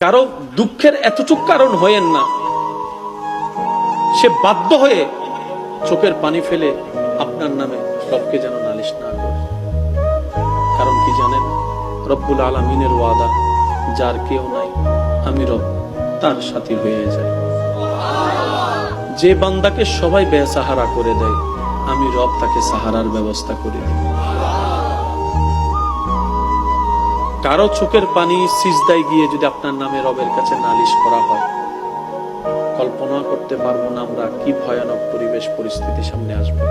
কারও দুঃখের এতটুক কারণ হয়েন না। সে বাধ্য হয়ে চোখের পানি ফেলে আপনার নামে রবকে যেন নালিশ না করে। কারণ কি জানেন, রব্বুল আলমিনের ওয়াদা, যার কেউ নাই, আমি রব তার সাথী হয়ে যাই। যে বান্দাকে সবাই বেসাহারা করে দেয়, আমি রব তাকে সাহারার ব্যবস্থা করে। দিই কারও চোখের পানি সিজদায় গিয়ে যদি আপনার নামে রবের কাছে নালিশ করা হয়, কল্পনা করতে পারব না আমরা কি ভয়ানক পরিবেশ পরিস্থিতি সামনে আসবে।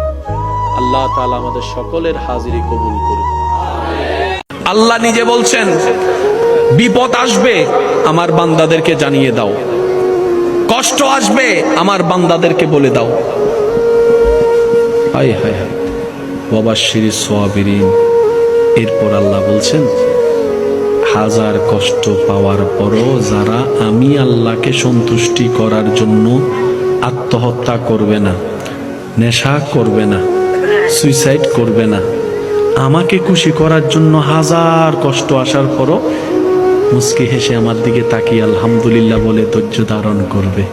আল্লাহ তাআলা আমাদের সকলের হাজিরি কবুল করুন আল্লাহ নিজে বলছেন, বিপদ আসবে, আমার বান্দাদেরকে জানিয়ে দাও। কষ্ট আসবে, আমার বান্দাদেরকে বলে দাও। হায় হায় বাবা শিরি সোয়াবিরিন এরপর আল্লাহ বলছেন হাজার কষ্ট পাওয়ার পরও যারা আমি আল্লাহকে সন্তুষ্টি করার জন্য আত্মহত্যা করবে না, নেশা করবে না সুইসাইড করবে না, আমাকে খুশি করার জন্য হাজার কষ্ট আসার পরও মুস্কি হেসে আমার দিকে তাকিয়ে আলহামদুলিল্লাহ বলে ধৈর্য ধারণ করবে।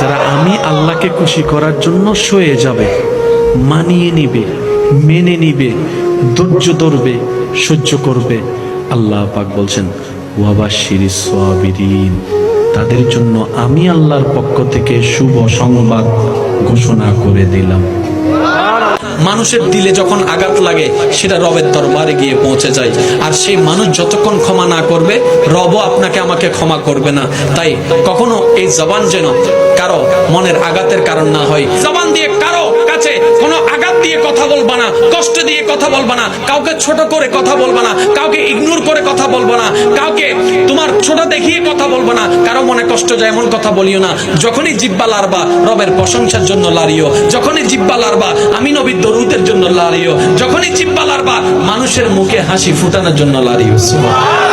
যারা আমি আল্লাহকে খুশি করার জন্য সয়ে যাবে, মানিয়ে নিবে, মেনে নিবে, ধৈর্য ধরবে, সহ্য করবে আল্লাহ পাক বলছেন সোয়াবিরিন তাদের জন্য আমি আল্লাহর পক্ষ থেকে শুভ সংবাদ ঘোষণা করে দিলাম। মানুষের দিলে যখন আঘাত লাগে, সেটা রবের দরবারে গিয়ে পৌঁছে যায়। আর সেই মানুষ যতক্ষণ ক্ষমা না করবে, রবও আপনাকে আমাকে ক্ষমা করবে না। তাই কখনো এই জবান যেন কারও মনের আঘাতের কারণ না হয়। জবান দিয়ে কারও কাছে কোনো আঘাত দিয়ে কথা বলবা না, কষ্ট দিয়ে কথা বলবা না, কাউকে ছোট করে কথা বলবা না, কাউকে ইগনোর করে কথা বলবা না, কাউকে তোমার ছোট দেখিয়ে কথা বলবা না, কারও মনে কষ্ট যায় এমন কথা বলিও না। যখনই জিব্বা লারবা রবের প্রশংসার জন্য লারিও যখনই জিব্বা লারবা আমি নবীর দরুদের জন্য লারিও যখনই জিব্বা লারবা মানুষের মুখে হাসি ফুটানোর জন্য লারিও সুবহানাল্লাহ।